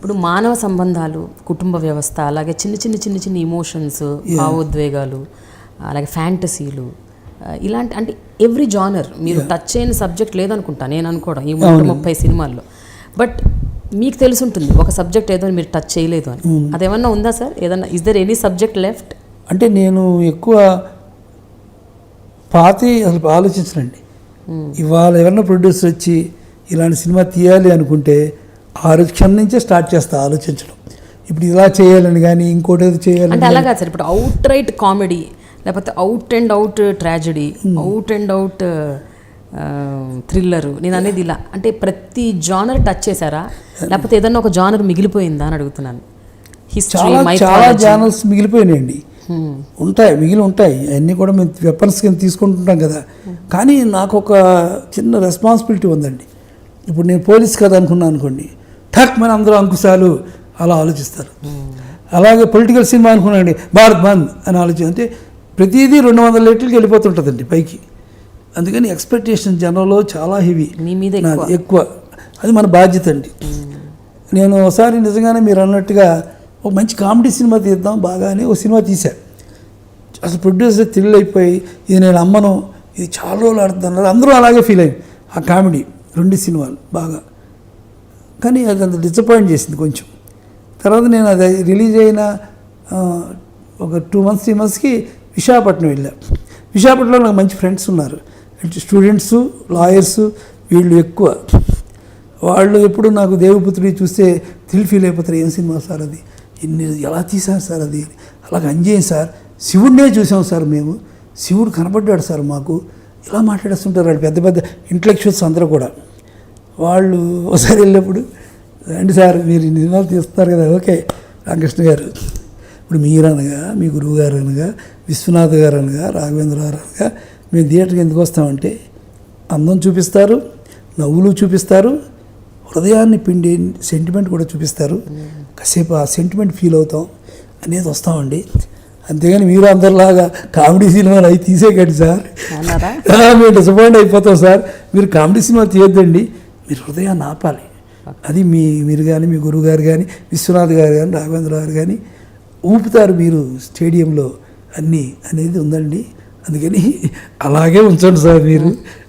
ఇప్పుడు మానవ సంబంధాలు కుటుంబ వ్యవస్థ అలాగే చిన్న చిన్న చిన్న చిన్న ఇమోషన్స్ భావోద్వేగాలు అలాగే ఫ్యాంటసీలు ఇలాంటి అంటే ఎవ్రీ జానర్ మీరు టచ్ అయిన సబ్జెక్ట్ లేదనుకుంటా నేను అనుకోవడం ఈ ముప్పై ముప్పై సినిమాల్లో. బట్ మీకు తెలిసి ఉంటుంది ఒక సబ్జెక్ట్ ఏదో మీరు టచ్ చేయలేదు అని. అదేమన్నా ఉందా సార్ ఏదన్నా is there any subject left అంటే నేను ఎక్కువ పాతి అసలు ఆలోచించనండి. ఇవాళ ఎవరైనా ప్రొడ్యూసర్ వచ్చి ఇలాంటి సినిమా తీయాలి అనుకుంటే ఆరు క్షణం నుంచే స్టార్ట్ చేస్తా ఆలోచించడం. ఇప్పుడు ఇలా చేయాలని కానీ ఇంకోటి ఏదో చేయాలని అంటే అలా కాదు సార్ ఇప్పుడు అవుట్ రైట్ కామెడీ లేకపోతే out and out tragedy out and out thriller నేను అనేది ఇలా. అంటే ప్రతి జానర్ టచ్ చేశారా? లేకపోతే ఏదన్నా ఒక జానర్ మిగిలిపోయిందా అని అడుగుతున్నాను. హిస్టరీ చాలా ఛానల్స్ మిగిలిపోయినాయండి. ఉంటాయి మిగిలి ఉంటాయి. అన్నీ కూడా మేము వెపన్స్ కింద తీసుకుంటుంటాం కదా. కానీ నాకు ఒక చిన్న రెస్పాన్సిబిలిటీ ఉందండి. ఇప్పుడు నేను పోలీస్ కదా అనుకున్నాను అనుకోండి. ఠక్ మన అందరూ అంకుశాలు అలా ఆలోచిస్తారు. అలాగే పొలిటికల్ సినిమా అనుకున్నాండి భారత్ బంద్ అని ఆలోచన అంటే ప్రతిదీ రెండు వందల లీటర్లకి వెళ్ళిపోతుంటుందండి పైకి. అందుకని ఎక్స్పెక్టేషన్ జనంలో చాలా హెవీ. మీ మీద ఎక్కువ. అది మన బాధ్యత అండి. నేను ఒకసారి నిజంగానే మీరు అన్నట్టుగా ఒక మంచి కామెడీ సినిమా తీద్దాం బాగా అని ఒక సినిమా తీశా. అసలు ప్రొడ్యూసర్ థ్రిల్ అయిపోయి ఇది నేను అమ్మను ఇది చాలా రోజులు ఆడుతున్నారు అందరూ అలాగే ఫీల్ అయ్యింది ఆ కామెడీ రెండు సినిమాలు బాగా. కానీ అది అంత డిసప్పాయింట్ చేసింది కొంచెం. తర్వాత నేను అది రిలీజ్ అయిన ఒక టూ మంత్స్ త్రీ మంత్స్కి విశాఖపట్నం వెళ్ళా. విశాఖపట్నంలో నాకు మంచి ఫ్రెండ్స్ ఉన్నారు. స్టూడెంట్స్ లాయర్స్ వీళ్ళు ఎక్కువ. వాళ్ళు ఎప్పుడు నాకు దేవపుత్రుడి చూస్తే థ్రిల్ ఫీల్ అయిపోతారు. ఏం సినిమా సార్ అది? ఎన్ని ఎలా తీశారు సార్ అది? అలాగ అంజేయం సార్. శివుడినే చూసాం సార్ మేము. శివుడు కనబడ్డాడు సార్ మాకు. ఇలా మాట్లాడేస్తుంటారు వాళ్ళు పెద్ద పెద్ద ఇంటలెక్చువల్స్ అందరూ కూడా. వాళ్ళు ఒకసారి వెళ్ళినప్పుడు రండి సార్ మీరు సినిమాలు తీస్తారు కదా ఓకే రామకృష్ణ గారు. ఇప్పుడు మీరు అనగా మీ గురువు గారు అనగా విశ్వనాథ్ గారు అనగా రాఘవేంద్ర గారు అనగా మేము థియేటర్కి ఎందుకు వస్తామంటే అందం చూపిస్తారు నవ్వులు చూపిస్తారు హృదయాన్ని పిండి సెంటిమెంట్ కూడా చూపిస్తారు. కాసేపు ఆ సెంటిమెంట్ ఫీల్ అవుతాం అనేది వస్తామండి. అంతేగాని మీరు అందరిలాగా కామెడీ సినిమాలు అవి తీసేకండి సార్. మేము డిసప్పాయింట్ అయిపోతాం సార్. మీరు కామెడీ సినిమా తీయొద్దండి. మీరు హృదయాన్ని ఆపాలి. అది మీ మీరు కానీ మీ గురువు గారు కానీ విశ్వనాథ్ గారు కానీ రాఘవేంద్ర గారు కానీ ఊపుతారు మీరు స్టేడియంలో అన్నీ అనేది ఉందండి. అందుకని అలాగే ఉంచండి సార్ మీరు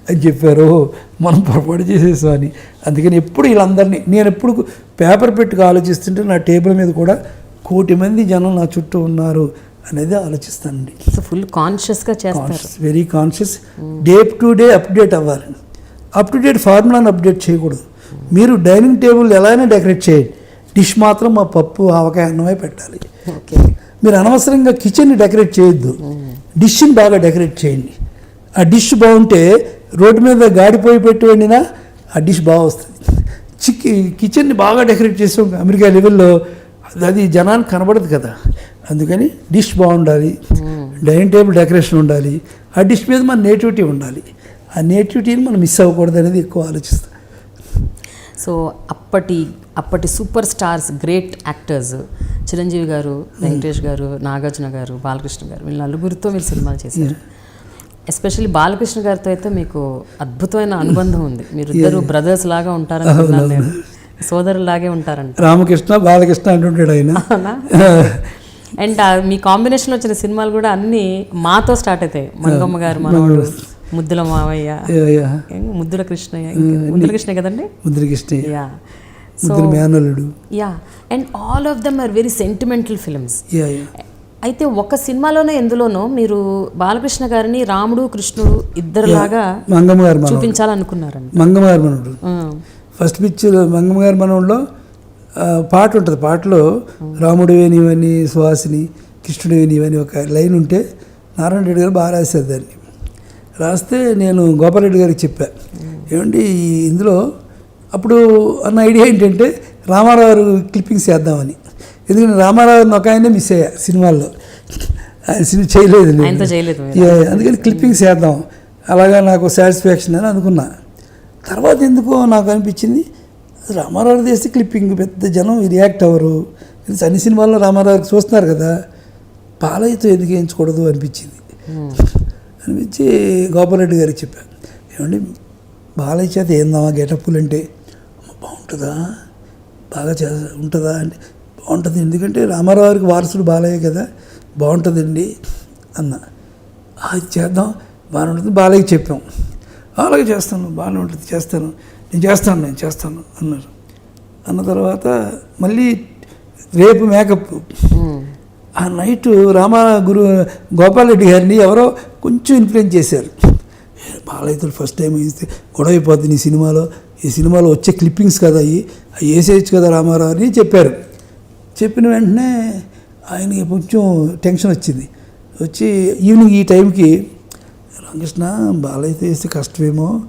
అని చెప్పారు. "ఓ, మనం పొరపాటు చేసేసాం అని అందుకని ఎప్పుడు వీళ్ళందరినీ నేను ఎప్పుడు పేపర్ పెట్టుకు ఆలోచిస్తుంటే నా టేబుల్ మీద కూడా కోటి మంది జనం నా చుట్టూ ఉన్నారు అనేది ఆలోచిస్తానండి. ఫుల్ కాన్షియస్గా చేస్తారు. Conscious very conscious day to day update అవ్వాలి. అప్ టు డేట్ ఫార్ములాని అప్డేట్ చేయకూడదు. మీరు డైనింగ్ టేబుల్ ఎలా అయినా డెకరేట్ చేయండి. డిష్ మాత్రం మా పప్పు ఆవకాయ అన్నమే పెట్టాలి. మీరు అనవసరంగా కిచెన్ని డెకరేట్ చేయొద్దు. డిష్ని బాగా డెకరేట్ చేయండి. ఆ డిష్ బాగుంటే రోడ్డు మీద గాడిపోయి పెట్టి వండినా ఆ డిష్ బాగా వస్తుంది. చిక్ కిచెన్ని బాగా డెకరేట్ చేసాం. అమెరికా లెవెల్లో అది జనానికి కనబడదు కదా. అందుకని డిష్ బాగుండాలి. డైనింగ్ టేబుల్ డెకరేషన్ ఉండాలి. ఆ డిష్ మీద మన నేటివిటీ ఉండాలి. ఆ నేటివిటీని మనం మిస్ అవ్వకూడదు అనేది ఎక్కువ ఆలోచిస్తాం. సో అప్పటి అప్పటి super stars great actors Chiranjeevi garu Venkatesh garu Nagarjuna గారు బాలకృష్ణ గారు వీళ్ళ నలుగురితో మీరు సినిమాలు చేశారు. ఎస్పెషల్లీ బాలకృష్ణ గారితో అయితే మీకు అద్భుతమైన అనుబంధం ఉంది. మీరు ఇద్దరు బ్రదర్స్ లాగా ఉంటారనుకున్నాను నేను. సోదరులాగే ఉంటారంట. రామకృష్ణ బాలకృష్ణ అంటుంటాడు ఆయన. అండ్ మీ కాంబినేషన్ వచ్చిన సినిమాలు కూడా అన్ని మాతో స్టార్ట్ అవుతాయి. మంగమ్మ గారు మనవడు ముద్దుల మావయ్య. Yeah, yeah. ముద్దుల కృష్ణయ్య. ముద్దుల కృష్ణ కదండి? ముద్రకృష్ణ యా. ముద్ర మేనల్లుడు. Yeah. And all of them are very sentimental films yeah yeah. అయితే ఒక సినిమాలోనే ఎందులోనో మీరు బాలకృష్ణ గారిని రాముడు కృష్ణుడు ఇద్దరులాగా చూపించాలనుకున్నారండి. మంగమ్మ గారి మనవడు. ఆ, ఫస్ట్ పిక్చర్ మంగమ్మ గారి మనవడిలో పాట ఉంటుంది. పాటలో రాముడు వేనివని సుహాసిని కృష్ణుడు వేనివని ఒక లైన్ ఉంటే నారాయణ రెడ్డి గారు బాగా రాశారు దాన్ని. రాస్తే నేను గోపాలరెడ్డి గారికి చెప్పా. ఏమండి ఇందులో అప్పుడు అన్న ఐడియా ఏంటంటే రామారావు క్లిప్పింగ్స్ చేద్దామని. ఎందుకంటే రామారావు ఒక ఆయనే మిస్ అయ్యా సినిమాల్లో. ఆయన సినిమా చేయలేదు. అందుకని క్లిప్పింగ్స్ వేద్దాం అలాగా నాకు సాటిస్ఫాక్షన్ అని అనుకున్నా. తర్వాత ఎందుకో నాకు అనిపించింది రామారావు చేస్తే క్లిప్పింగ్ పెద్ద జనం రియాక్ట్ అవ్వరు. అన్ని సినిమాల్లో రామారావు చూస్తున్నారు కదా పాలయ్యతో ఎందుకు వేయించకూడదు అనిపించింది. అనిపించి గోపాలరెడ్డి గారికి చెప్పాను ఏమండి బాలయ్య చేత ఏందామా గెటప్పులు అంటే "అమ్మ, బాగుంటుందా? బాగా చే ఉంటుందా అంటే బాగుంటుంది. ఎందుకంటే రామారావు గారికి వారసుడు బాలయ్య కదా బాగుంటుందండి అన్న. అది చేద్దాం బాగానే ఉంటుంది బాలయ్య చెప్పాం. అలాగే చేస్తాను బాగానే ఉంటుంది చేస్తాను. నేను చేస్తాను నేను చేస్తాను అన్నారు. అన్న తర్వాత మళ్ళీ రేపు మేకప్. ఆ నైట్ రామ గురు గోపాలరెడ్డి గారిని ఎవరో కొంచెం ఇన్ఫ్లుయెన్స్ చేశారు. బాలయ్యతో ఫస్ట్ టైం ఇస్తే గొడవ అయిపోద్ది నీ సినిమాలో. ఈ సినిమాలో వచ్చే క్లిప్పింగ్స్ కదా అవి అవి వేసేయచ్చు కదా రామారావు అని చెప్పారు. చెప్పిన వెంటనే ఆయనకి కొంచెం టెన్షన్ వచ్చింది. వచ్చి ఈవినింగ్ ఈ టైంకి రామకృష్ణ బాలయ్యతో వేస్తే కష్టమేమో.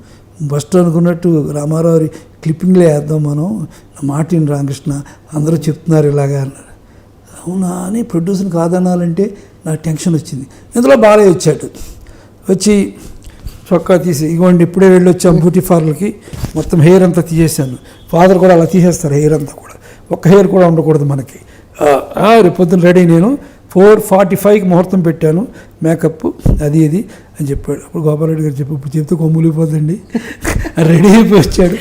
ఫస్ట్ అనుకున్నట్టు రామారావు క్లిప్పింగ్లో వేద్దాం మనం. నా మాట రామకృష్ణ. అందరూ చెప్తున్నారు ఇలాగా అన్నారు. అవునా అని ప్రొడ్యూసర్ని కాదనాలంటే నాకు టెన్షన్ వచ్చింది. ఇందులో బాలయ్య వచ్చాడు. వచ్చి చొక్కా తీసి ఇగోండి ఇప్పుడే వెళ్ళి వచ్చాం బ్యూటీ పార్లర్కి మొత్తం హెయిర్ అంతా తీసేసాను ఫాదర్ కూడా అలా తీసేస్తారు హెయిర్ అంతా కూడా. ఒక్క హెయిర్ కూడా ఉండకూడదు మనకి. రేపు పొద్దున్న రెడీ నేను. ఫోర్ ఫార్టీ ఫైవ్కి ముహూర్తం పెట్టాను. మేకప్ అది ఇది అని చెప్పాడు. అప్పుడు గోపాలరెడ్డి గారు చెప్పి ఇప్పుడు చెప్తే కొమ్ములిపోతుంది రెడీ అయిపోయి వచ్చాడు.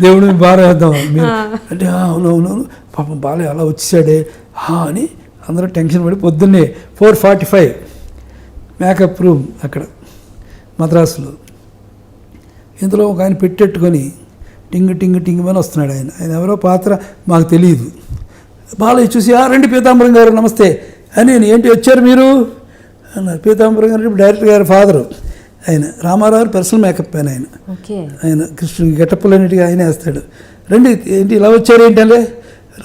దేవుడు బాగా వేద్దాం మీరు అంటే "ఆ, అవును అవును అవును. పాపం బాలయ్య అలా వచ్చేసాడే "ఆ" అని అందరూ టెన్షన్ పడి పొద్దున్నే four forty five makeup room అక్కడ మద్రాసులో. ఇందులో ఒక ఆయన పెట్టెట్టుకొని టింగ్ టింగ్ టింగ్ అని వస్తున్నాడు ఆయన. ఆయన ఎవరో పాత్ర మాకు తెలియదు. బాలయ్య చూసి ఆ రండి పీతాంబరం గారు నమస్తే. అని ఏంటి వచ్చారు మీరు? అన్నారు. పీతాంబరం గారు డైరెక్టర్ గారి ఫాదరు. ఆయన రామారావు పర్సనల్ మేకప్ ఆయన. ఆయన ఆయన కృష్ణుడి గెటప్పులన్నిటిగా ఆయన వేస్తాడు. రండి ఏంటి ఇలా వచ్చారు ఏంటంటే?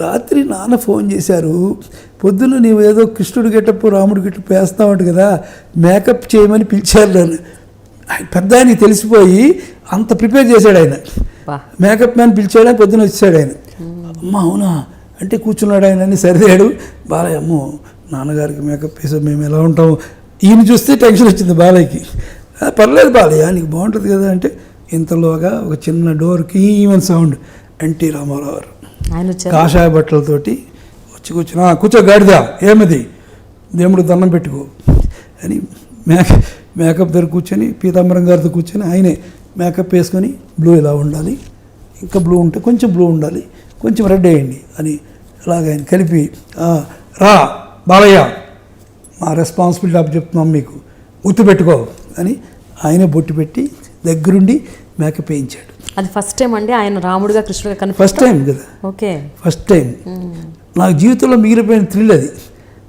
రాత్రి నాన్న ఫోన్ చేశారు పొద్దున్న నీవు ఏదో కృష్ణుడు గెటప్పు రాముడు గెటప్పు వేస్తావంట కదా మేకప్ చేయమని పిలిచారు నన్ను. ఆయన పెద్ద ఆయనకి తెలిసిపోయి అంత ప్రిపేర్ చేశాడు ఆయన. మేకప్ మ్యాన్ పిలిచాడు ఆయన పొద్దున వచ్చాడు ఆయన. అమ్మ అవునా? అంటే కూర్చున్నాడు ఆయన అని సరిదాడు. బాలయ్య అమ్మో నాన్నగారికి మేకప్ వేసాం మేము ఎలా ఉంటాము ఈయన చూస్తే టెన్షన్ వచ్చింది బాలయ్యకి. "ఆ, పర్లేదు బాలయ్య నీకు బాగుంటుంది కదా అంటే ఇంతలోగా ఒక చిన్న డోర్కి ఈవెన్ సౌండ్ ఎన్టీ రామారావు గారు. కాషాయ బట్టలతోటి వచ్చి కూర్చుని "ఆ, కూర్చో గాడిదా ఏమిది? దేవుడు దండం పెట్టుకో. అని మేక మేకప్ దగ్గర కూర్చొని పీతాంబరం గారితో కూర్చొని ఆయనే మేకప్ వేసుకొని బ్లూ ఇలా ఉండాలి ఇంకా బ్లూ ఉంటే కొంచెం బ్లూ ఉండాలి కొంచెం రెడ్ వేయండి అని అలాగ ఆయన కలిపి "ఆ, రా బాలయ్య మా రెస్పాన్సిబిలిటీ అప్ చెప్తున్నాం మీకు గుర్తుపెట్టుకో అని ఆయనే బొట్టు పెట్టి దగ్గరుండి మేకప్ వేయించాడు అది ఫస్ట్ టైం అండి? ఆయన రాముడుగా కృష్ణుడుగా కనిపి ఫస్ట్ టైం కదా. ఓకే. ఫస్ట్ టైం నాకు జీవితంలో మిగిలిపోయిన థ్రిల్ అది.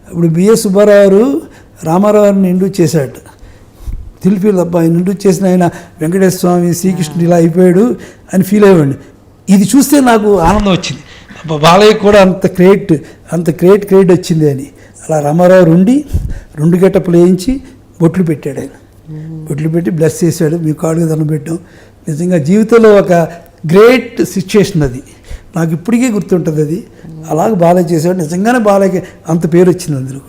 ఇప్పుడు బిఎస్ సుబ్బారావు రామారావుని ఇండ్యూస్ చేశాడు థ్రిల్ ఫీల్ అబ్బా ఆయన ఇండ్యూస్ చేసిన ఆయన వెంకటేశ్వర స్వామి శ్రీకృష్ణుడు ఇలా అయిపోయాడు అని ఫీల్ అయ్యాడు ఇది చూస్తే నాకు ఆనందం వచ్చింది. అబ్బా బాలయ్య కూడా అంత క్రియేట్ అంత క్రియేట్ క్రియేట్ వచ్చింది అని. అలా రామారావు ఉండి రెండు గెటప్పులు వేయించి బొట్లు పెట్టాడు ఆయన. బొట్లు పెట్టి బ్లెస్ చేశాడు మీ కాడుగా దండం పెట్టాం. నిజంగా జీవితంలో ఒక గ్రేట్ సిచ్యుయేషన్ అది. నాకు ఇప్పటికీ గుర్తుంటుంది అది. అలాగే బాలయ్య చేశాడు. నిజంగానే బాలయ్యకి అంత పేరు వచ్చింది అందులో